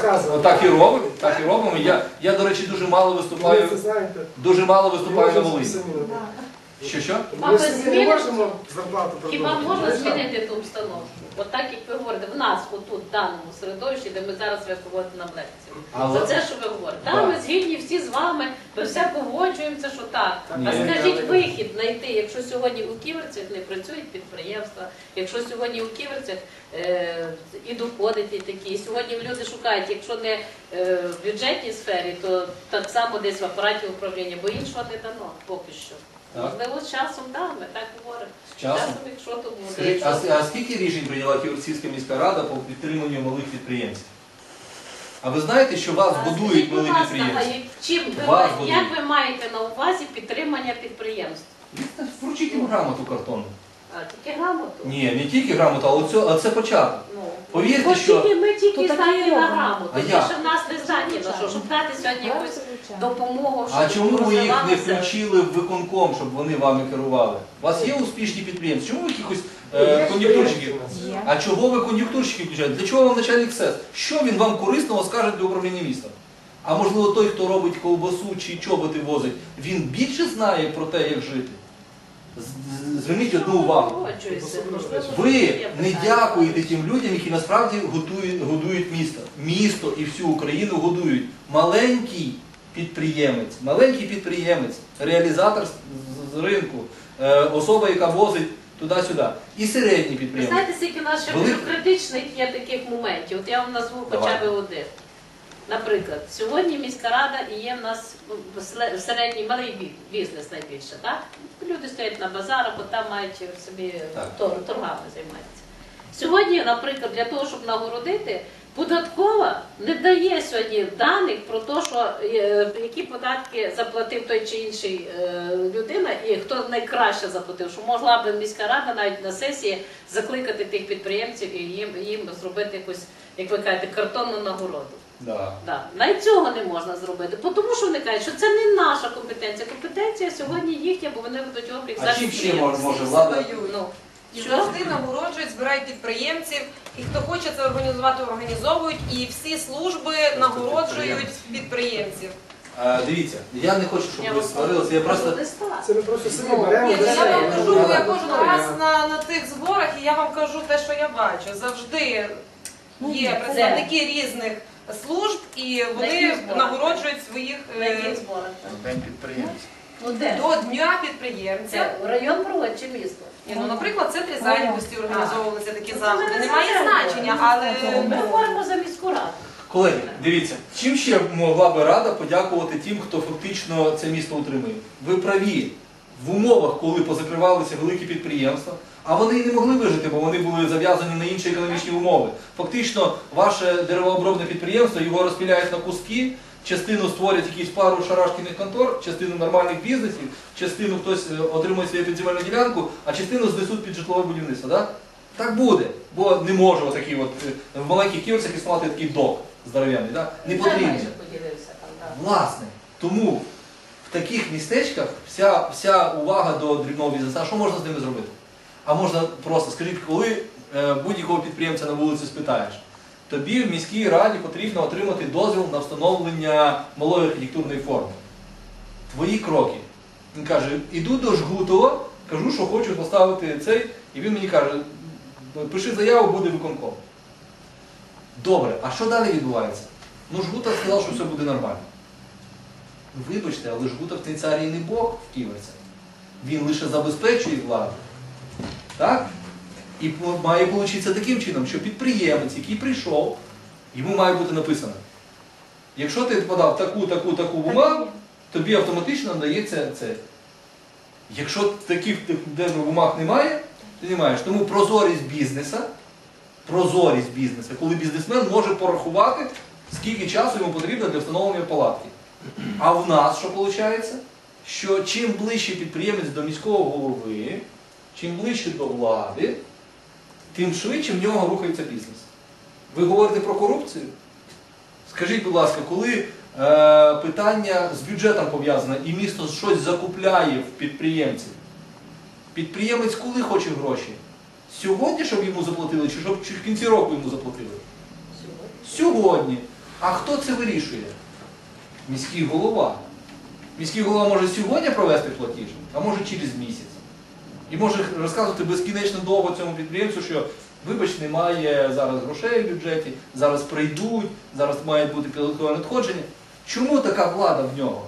Сказано. Отак і робимо, так і робимо. Я, я, до речі, дуже мало виступаю, дуже мало виступаю на Волині. Що що? Ми Мабуть, самі не можемо зарплату Хіба продовжувати. можна змінити ту установку? От так, як ви говорите, в нас, отут, в даному середовищі, де ми зараз ви проводите нам лекцію. Але- За це, що ви говорите. Да. Там ми згідні всі з вами, ми все погоджуємося, що так. Ні. А скажіть вихід знайти, якщо сьогодні у ківерцях не працюють підприємства, якщо сьогодні у ківерцях е, і доходи ті такі, і сьогодні люди шукають, якщо не е, в бюджетній сфері, то так само десь в апараті управління, бо іншого не дано поки що. Можливо, з часом так, ми так говоримо. З часом? якщо то буде. Скажіть, а, а скільки рішень прийняла Ківерцівська міська рада по підтриманню малих підприємств? А ви знаєте, що вас А будують скажіть, будь ласка, підприємці? а як- Чим ви Вас ма- будують. як ви маєте на увазі підтримання підприємств? Вручіть їм грамоту картонну. А, тільки грамоту? Ні, не тільки грамоту, а оце, а це початок. Ну, Повірте, що- ми То тільки здатні на робимо. грамоту. А Більше як? в нас не здатні на що, щоб дати сьогодні якусь допомогу, щоб А чому ви їх не включили в виконком, щоб вони вами керували? У вас є успішні підприємці? Чому ви якихось е, кон'юнктурщиків? Є. А чого ви кон'юнктурщиків включаєте? Для чого вам начальник СЕС? Що він вам корисного скаже для управління містом? А можливо той, хто робить ковбасу чи чоботи возить, він більше знає про те, як жити? З- Зверніть одну увагу. Ви не дякуєте тим людям, які насправді готують, годують місто. Місто і всю Україну годують. Маленький підприємець, маленький підприємець, реалізатор з, з- з ринку, е, особа, яка возить туди-сюди. І середній Ви підприємець. знаєте, скільки в нас ще Великий. бюрократичних є таких моментів. От я вам назву хоча Давай. б один. Наприклад, сьогодні міська рада і є в нас ну, середній малий бізнес найбільше, так? Люди стоять на базарах, бо там мають собі тор- торгами займаються. Сьогодні, наприклад, для того, щоб нагородити, податкова не дає сьогодні даних про те, що е, які податки заплатив той чи інший е, людина, і хто найкраще заплатив, що могла б міська рада навіть на сесії закликати тих підприємців і їм, їм зробити якусь, як ви кажете, картонну нагороду. Да. Да. Навіть цього не можна зробити, бо тому що вони кажуть, що це не наша компетенція. Компетенція сьогодні їхня, бо вони ведуть облік А чим ще може, може влада? Ну, Що? завжди нагороджують, збирають підприємців, і хто хоче це організувати, організовують, і всі служби нагороджують підприємців. Е, дивіться, я не хочу, щоб Я ви сварилися. Я просто. Це ми просто самі Ну, беремо. Ні, я вам кажу, Да, я кожен раз на, на тих зборах, і я вам кажу те, що я бачу. Завжди Ну, є це- представники різних служб, і вони нагороджують своїх е, зборах? День підприємців. Ну де? до дня підприємця. Це район проводить чи місто? Ні, ну, наприклад, в центрі зайнятості організовувалися такі заходи. Немає значення, але Ми говоримо за міську раду. Колеги, дивіться, чим ще могла би рада подякувати тим, хто фактично це місто утримує? Ви праві в умовах, коли позакривалися великі підприємства, а вони і не могли вижити, бо вони були зав'язані на інші економічні умови. Фактично, ваше деревообробне підприємство його розпіляють на куски. Частину створять якісь пару шарашкіних контор, частину нормальних бізнесів, частину хтось е, отримує свою підземельну ділянку, а частину знесуть під житлове будівництво. Да? Так буде, бо не може отакий от, е, в маленьких ківерцях існувати такий док здоров'яний. Да? Не потрібно. Власне, тому в таких містечках вся, вся увага до дрібного бізнесу. А що можна з ними зробити? А можна просто, скажіть, коли е, будь-якого підприємця на вулиці спитаєш, тобі в міській раді потрібно отримати дозвіл на встановлення малої архітектурної форми. Твої кроки. Він каже, іду до Жгутова, кажу, що хочу поставити цей, і він мені каже, пиши заяву, буде виконком. Добре, а що далі відбувається? Ну, Жгутов сказав, що все буде нормально. Вибачте, але Жгутов цей цар не Бог в Ківерцях. Він лише забезпечує владу. Так? І має получитися таким чином, що підприємець, який прийшов, йому має бути написано. Якщо ти подав таку, таку, таку бумагу, тобі автоматично надається це. Якщо таких де бумаг немає, ти не маєш. Тому прозорість бізнеса, прозорість бізнесу, коли бізнесмен може порахувати, скільки часу йому потрібно для встановлення палатки. А в нас що виходить? Що чим ближче підприємець до міського голови, чим ближче до влади, тим швидше в нього рухається бізнес. Ви говорите про корупцію? Скажіть, будь ласка, коли е, питання з бюджетом пов'язане і місто щось закупляє в підприємців, підприємець коли хоче гроші? Сьогодні, щоб йому заплатили, чи щоб чи в кінці року йому заплатили? Сьогодні. Сьогодні. А хто це вирішує? Міський голова. Міський голова може сьогодні провести платіж, а може через місяць. І може розказувати безкінечно довго цьому підприємцю, що вибач, немає зараз грошей в бюджеті, зараз прийдуть, зараз має бути підготовлене надходження. Чому така влада в нього?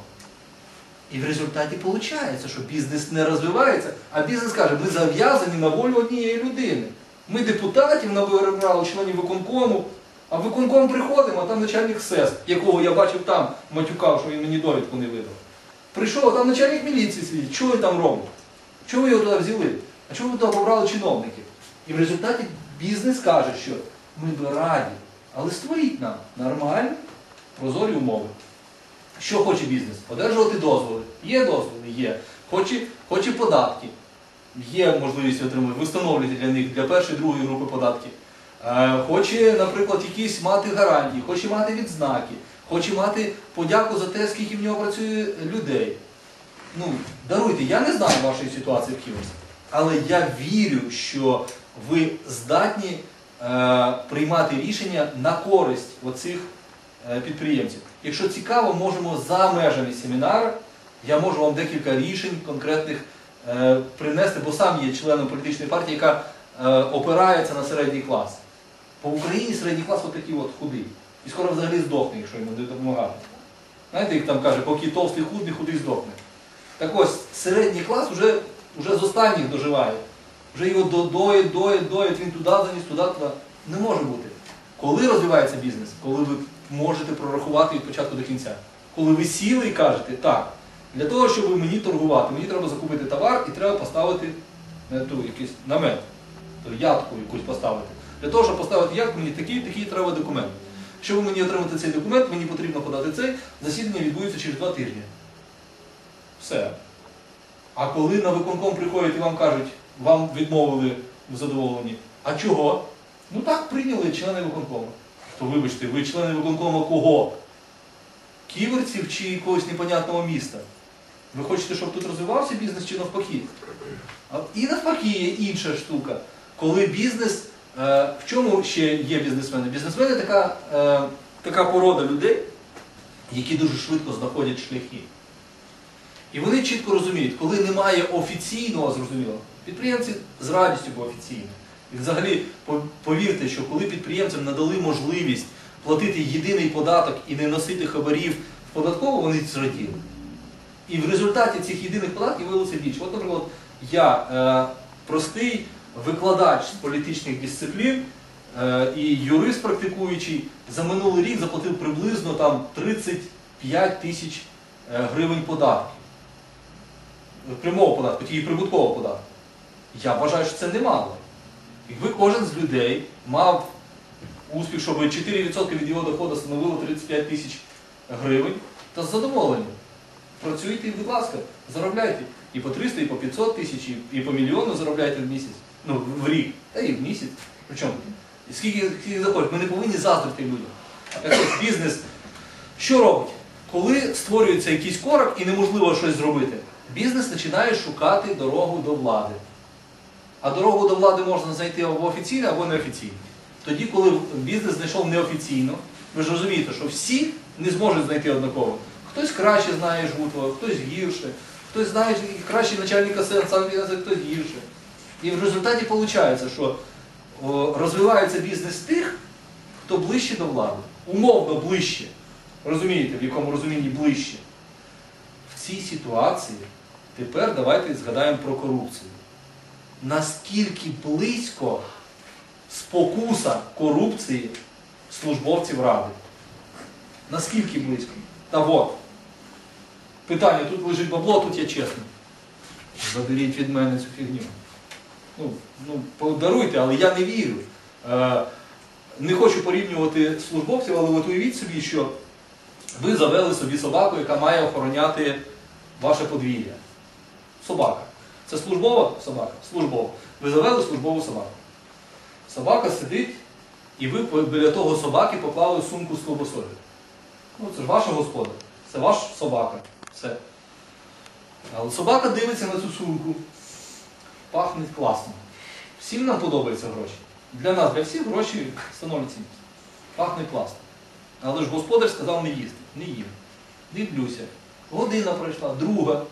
І в результаті виходить, що бізнес не розвивається, а бізнес каже, ми зав'язані на волю однієї людини. Ми депутатів набирали членів виконкому, а виконком приходимо, а там начальник СЕС, якого я бачив там, матюкав, що він мені довідку не видав. Прийшов, а там начальник міліції сидить. Що він там робить? Чого ви його туди взяли? А чому ви туди побрали чиновників? І в результаті бізнес каже, що ми би раді, але створіть нам нормальні, прозорі умови. Що хоче бізнес? Одержувати дозволи. Є дозволи? Є. Хоче, хоче податки. Є можливість отримати, встановлюєте для них для першої, другої групи податки. Е, Хоче, наприклад, якісь мати гарантії, хоче мати відзнаки, хоче мати подяку за те, скільки в нього працює людей. Ну, даруйте, я не знаю вашої ситуації в Ківерсі, але я вірю, що ви здатні е, приймати рішення на користь оцих е, підприємців. Якщо цікаво, можемо за межами семінару, я можу вам декілька рішень конкретних е, принести, бо сам є членом політичної партії, яка е, опирається на середній клас. По Україні середній клас отакий от худий. І скоро взагалі здохне, якщо йому не допомагати. Знаєте, як там каже, поки товстий худий, худий здохне. Так ось, середній клас вже, вже з останніх доживає. Вже його до- доїть, доїть, він туди заніс, туди, туди. Не може бути. Коли розвивається бізнес? Коли ви можете прорахувати від початку до кінця. Коли ви сіли і кажете, так, для того, щоб мені торгувати, мені треба закупити товар і треба поставити на ту, якийсь намет, ту ядку якусь поставити. Для того, щоб поставити ядку, мені такий, такий треба документ. Щоб мені отримати цей документ, мені потрібно подати цей, засідання відбудеться через два тижні. Все. А коли на виконком приходять і вам кажуть, вам відмовили в задоволенні, а чого? Ну так прийняли члени виконкому. То вибачте, ви члени виконкому кого? Ківерців чи якогось непонятного міста? Ви хочете, щоб тут розвивався бізнес чи навпаки? І навпаки є інша штука. Коли бізнес, в чому ще є бізнесмени? Бізнесмени така, е, така порода людей, які дуже швидко знаходять шляхи. І вони чітко розуміють, коли немає офіційного, зрозуміло, підприємці з радістю по офіційно. І взагалі повірте, що коли підприємцям надали можливість платити єдиний податок і не носити хабарів в податкову, вони зраділи. І в результаті цих єдиних податків виявилося більше. От, наприклад, я е, простий викладач з політичних дисциплін е, і юрист практикуючий за минулий рік заплатив приблизно там 35 тисяч е, гривень податків. Прямого податку, тільки прибуткового податку. Я вважаю, що це немало. Якби кожен з людей мав успіх, щоб 4% від його доходу становило 35 тисяч гривень, то з задоволенням. Працюйте, будь ласка, заробляйте. І по 300, і по 500 тисяч, і- по мільйону заробляйте в місяць. Ну, в рік, та і в місяць. Причому? Скільки, скільки заходить? Ми не повинні заздрити людям. Так ось бізнес що робить? Коли створюється якийсь корок і неможливо щось зробити, бізнес починає шукати дорогу до влади. А дорогу до влади можна знайти або офіційно, або неофіційно. Тоді, коли бізнес знайшов неофіційно, ви ж розумієте, що всі не зможуть знайти однаково. Хтось краще знає жгутова, хтось гірше, хтось знає краще начальника санвіза, хтось гірше. І в результаті виходить, що розвивається бізнес тих, хто ближче до влади. Умовно ближче. Розумієте, в якому розумінні ближче. В цій ситуації тепер давайте згадаємо про корупцію. Наскільки близько спокуса корупції службовців Ради? Наскільки близько? Та от. Питання, тут лежить бабло, тут я чесний. Заберіть від мене цю фігню. Ну, ну, подаруйте, але я не вірю. Е, не хочу порівнювати службовців, але от уявіть собі, що ви завели собі собаку, яка має охороняти ваше подвір'я. Собака. Це службова собака? Службова. Ви завели службову собаку. Собака сидить, і ви біля того собаки поклали сумку з колбасою. Ну, це ж ваша господа. Це ваш собака. Все. Але собака дивиться на цю сумку. Пахне класно. Всім нам подобаються гроші. Для нас, для всіх гроші становлять цінність. Пахне класно. Але ж господар сказав не їсти. Не їм. Дивлюся. Година пройшла, друга.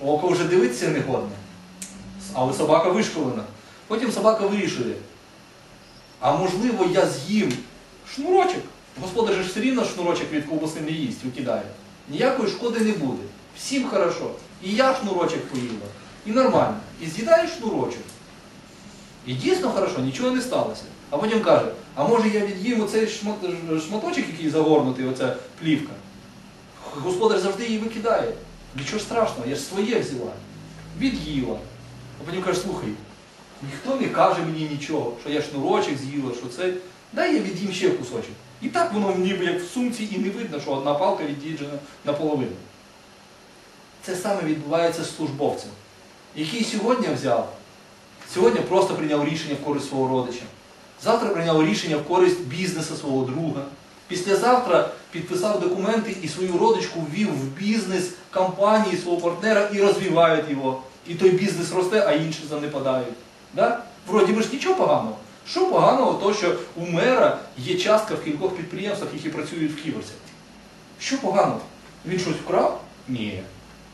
Око вже дивитися не годне. Але собака вишколена. Потім собака вирішує. А можливо, я з'їм шнурочок. Господар же все рівно шнурочок від ковбаси не їсть, викидає. Ніякої шкоди не буде. Всім хорошо. І я шнурочок поїла. І нормально. І з'їдаєш шнурочок. І дійсно хорошо, нічого не сталося. А потім каже, а може я від'їм оцей шматочок, який загорнутий, оця плівка. Господар завжди її викидає. Нічого страшного, я ж своє взяла. Від'їла. А потім каже, слухай, ніхто не каже мені нічого, що я шнурочок з'їла, що це. Дай я від'їм ще кусочок. І так воно ніби як в сумці і не видно, що одна палка від'їджена наполовину. Це саме відбувається з службовцем, який сьогодні взяв, сьогодні просто прийняв рішення в користь свого родича. Завтра прийняв рішення в користь бізнесу свого друга. Післязавтра підписав документи і свою родичку ввів в бізнес компанії свого партнера і розвивають його. І той бізнес росте, а інші занепадають. Да? Вроді би ж нічого поганого. Що поганого, то що у мера є частка в кількох підприємствах, які працюють в Ківерсі. Що поганого? Він щось вкрав? Ні.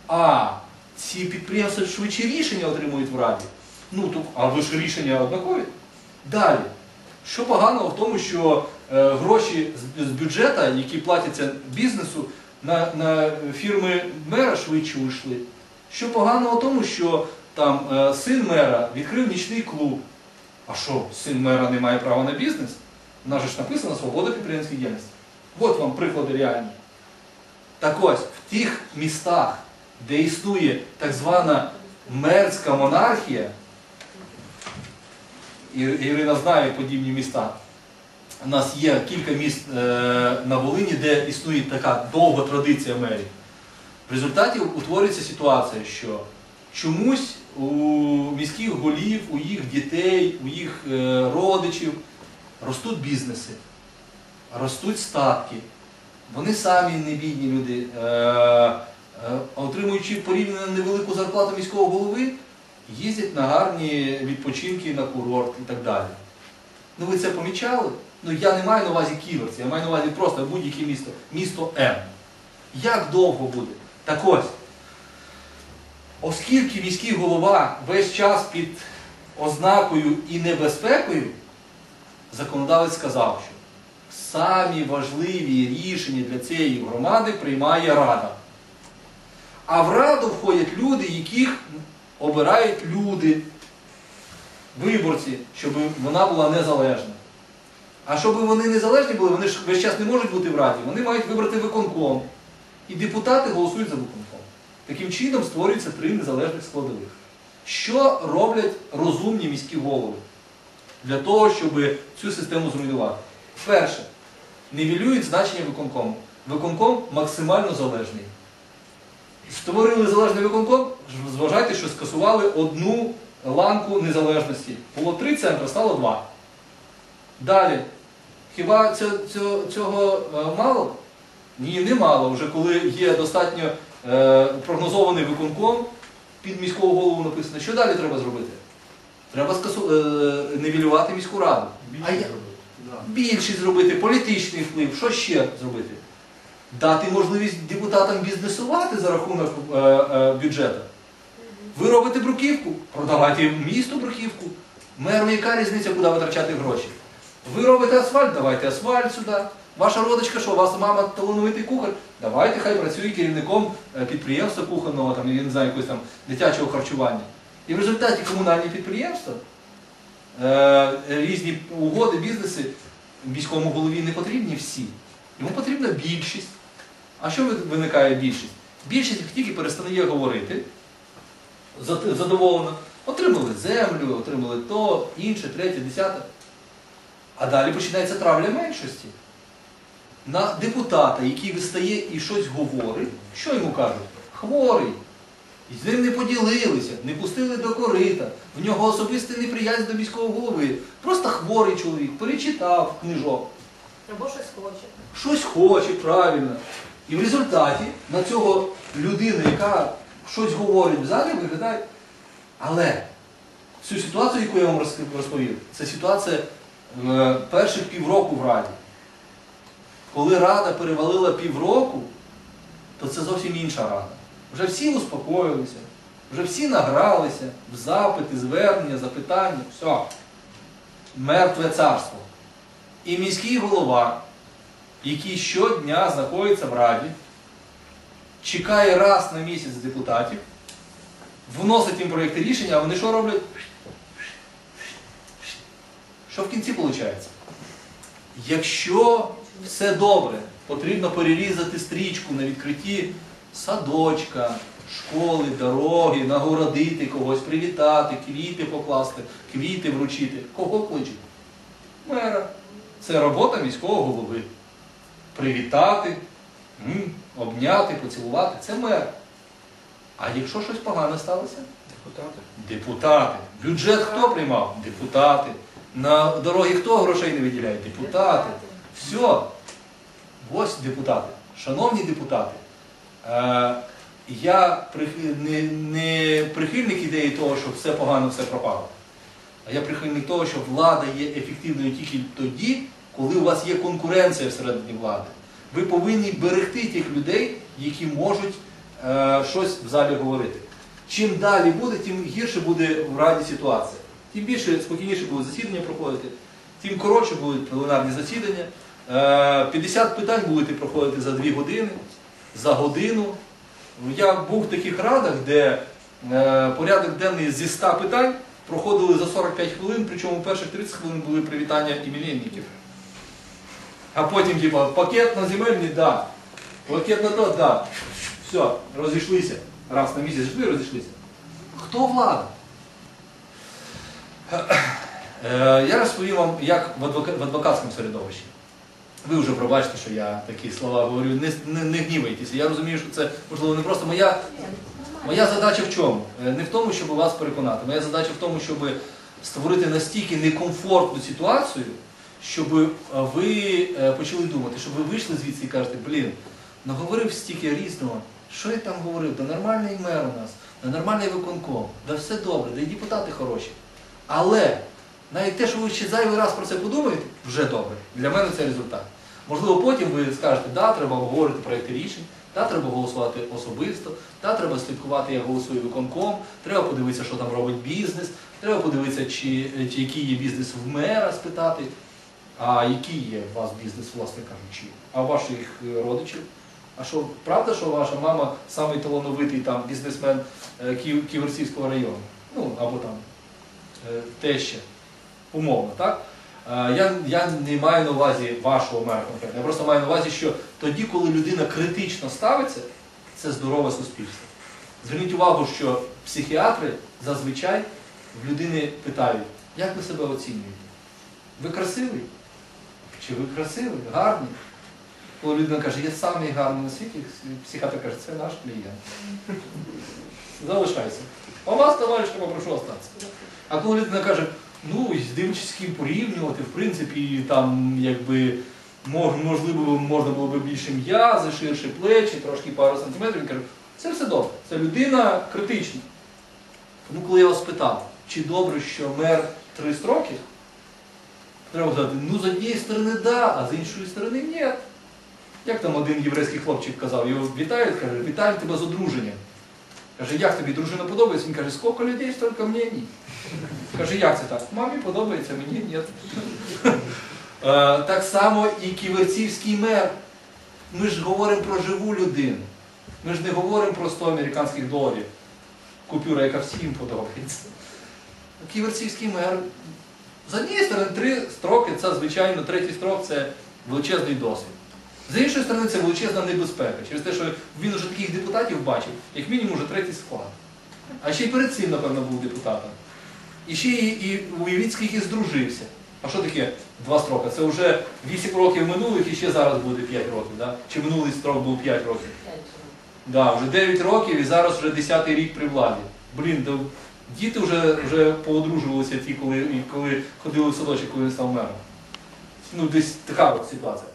А ці підприємства швидше рішення отримують в Раді. Ну, то, а ви ж рішення однакові. Далі. Що поганого в тому, що е, гроші з, з бюджету, які платяться бізнесу, на, на фірми мера швидше вийшли. Що поганого в тому, що там е, син мера відкрив нічний клуб. А що, син мера не має права на бізнес? У нас же ж написано свобода підприємської діяльності. От вам приклади реальні. Так ось, в тих містах, де існує так звана мерська монархія, Ірина знає подібні міста. У нас є кілька міст е, на Волині, де існує така довга традиція мерії. В результаті утворюється ситуація, що чомусь у міських голів, у їх дітей, у їх е, родичів ростуть бізнеси, ростуть статки. Вони самі не бідні люди, е, отримуючи порівняно невелику зарплату міського голови, їздять на гарні відпочинки на курорт і так далі. Ну ви це помічали? Ну я не маю на увазі Ківерці, я маю на увазі просто будь-яке місто. Місто М. Як довго буде? Так ось, оскільки міський голова весь час під ознакою і небезпекою, законодавець сказав, що самі важливі рішення для цієї громади приймає Рада. А в Раду входять люди, яких обирають люди, виборці, щоб вона була незалежна. А щоб вони незалежні були, вони ж весь час не можуть бути в Раді, вони мають вибрати виконком. І депутати голосують за виконком. Таким чином створюються три незалежних складових. Що роблять розумні міські голови для того, щоб цю систему зруйнувати? Перше, нівелюють значення виконкому. Виконком максимально залежний. Створили залежний виконком, зважайте, що скасували одну ланку незалежності. Було три центри, стало два. Далі. Хіба цього, цього, е, мало? Ні, не мало. Вже коли є достатньо е, прогнозований виконком, під міського голову написано, що далі треба зробити? Треба скасу, е, нівелювати міську раду. А я- більшість зробити, політичний вплив, що ще зробити? Дати можливість депутатам бізнесувати за рахунок е, е, бюджету. Ви робите бруківку, продавайте місту бруківку. Меру яка різниця, куди витрачати гроші? Ви робите асфальт, давайте асфальт сюди. Ваша родичка, що, у вас мама талановитий кухар, давайте хай працює керівником е, підприємства кухонного, там, я не знаю, якогось там дитячого харчування. І в результаті комунальні підприємства, е, різні угоди, бізнеси міському голові не потрібні всі. Йому потрібна більшість. А що виникає більшість? Більшість тільки перестає говорити, зад- задоволено, отримали землю, отримали то, інше, третє, десяте. А далі починається травля меншості. На депутата, який вистає і щось говорить, що йому кажуть? Хворий. І з ним не поділилися, не пустили до корита, в нього особиста неприязнь до міського голови. Просто хворий чоловік, перечитав книжок, Або щось хоче. щось хоче, правильно. І в результаті на цього людина, яка щось говорить в залі, виглядає. Але цю ситуацію, яку я вам розповів, це ситуація е, перших півроку в Раді. Коли рада перевалила півроку, то це зовсім інша рада. Вже всі успокоїлися, вже всі награлися в запити, звернення, запитання, все. Мертве царство. І міський голова, який щодня знаходиться в раді, чекає раз на місяць депутатів, вносить їм проєкти рішення, а вони що роблять? Що в кінці виходить? Якщо все добре, потрібно перерізати стрічку на відкритті садочка, школи, дороги, нагородити когось, привітати, квіти покласти, квіти вручити. Кого кличуть? Мера. Це робота міського голови. Привітати, обняти, поцілувати. Це мер. А якщо щось погане сталося? Депутати. Депутати. Бюджет хто приймав? Депутати. На дороги хто грошей не виділяє? Депутати. Все. Ось депутати. Шановні депутати, е, я не, не прихильник ідеї того, що все погано, все пропало. А я прихильник того, що влада є ефективною тільки тоді, коли у вас є конкуренція всередині влади. Ви повинні берегти тих людей, які можуть е, щось в залі говорити. Чим далі буде, тим гірше буде в раді ситуація. Тим більше спокійніше будуть засідання проходити, тим коротше будуть пленарні засідання. Е, 50 питань будете проходити за 2 години, за годину. Я був в таких радах, де е, порядок денний зі 100 питань проходили за 45 хвилин, причому перших 30 хвилин були привітання іменинників. А потім, типа, пакет на земельний, да. Пакет на то, да. Все, розійшлися. Раз на місяць йшли, розійшлися. Хто влада? Е, Я розповім вам, як в адвокатському середовищі. Ви вже пробачте, що я такі слова говорю, не, не, не гнівайтеся. Я розумію, що це можливо не просто моя. Моя задача в чому? Е, Не в тому, щоб вас переконати. Моя задача в тому, щоб створити настільки некомфортну ситуацію, щоб е, ви е, почали думати, щоб ви вийшли звідси і кажете, блін, наговорив стільки різного. Що я там говорив? Да нормальний мер у нас, да нормальний виконком, да все добре, да і депутати хороші. Але навіть те, що ви ще зайвий раз про це подумаєте, вже добре. Для мене це результат. Можливо, потім ви скажете, да, треба обговорити проєкти рішень, да, треба голосувати особисто, да, треба слідкувати, як голосує виконком, треба подивитися, що там робить бізнес, треба подивитися, чи, чи який є бізнес в мера, спитати, а який є у вас бізнес, власне кажучи, а ваших е, родичів. А що, правда, що ваша мама самий талановитий там бізнесмен е, Ків- Ківерцівського району? Ну, або там е, теща, умовно, так? Я, я не маю на увазі вашого мера конкретно. Я просто маю на увазі, що тоді, коли людина критично ставиться, це здорове суспільство. Зверніть увагу, що психіатри зазвичай в людини питають, як ви себе оцінюєте? Ви красивий? Чи ви красивий, гарний? Коли людина каже, я самий гарний на світі, психіатр каже, це наш клієнт. Залишайся. А вас, товариш, попрошу остатися. А коли людина каже, ну, дивлячись з ким порівнювати, в принципі, там, якби, мож, можливо, можна було б більше м'язи, ширше плечі, трошки пару сантиметрів, він каже, це все добре. Це людина критична. Тому коли я вас питав, чи добре, що мер три строки, треба сказати, ну, з однієї сторони да, а з іншої сторони ні. Як там один єврейський хлопчик казав, його вітають, каже, вітаємо тебе з одруженням. Каже, як тобі дружина подобається? Він каже, скільки людей, стільки мені. Каже, як це так? Мамі подобається, мені ні. Е, Так само і ківерцівський мер. Ми ж говоримо про живу людину. Ми ж не говоримо про 100 американських доларів. Купюра, яка всім подобається. Ківерцівський мер. З однієї сторони, три строки це, звичайно, третій строк це величезний досвід. З іншої сторони, це величезна небезпека. Через те, що він вже таких депутатів бачив, як мінімум вже третій склад. А ще й перед цим, напевно, був депутатом. І ще і, і уявіть, скільки здружився. А що таке два строки? Це вже 8 років минулих і ще зараз буде 5 років. Да? Чи минулий строк був 5 років? Да, вже 9 років і зараз вже 10 рік при владі. Блін, діти вже, вже поодружувалися ті, коли, коли ходили в садочок, коли він став мером. Ну, десь така от ситуація.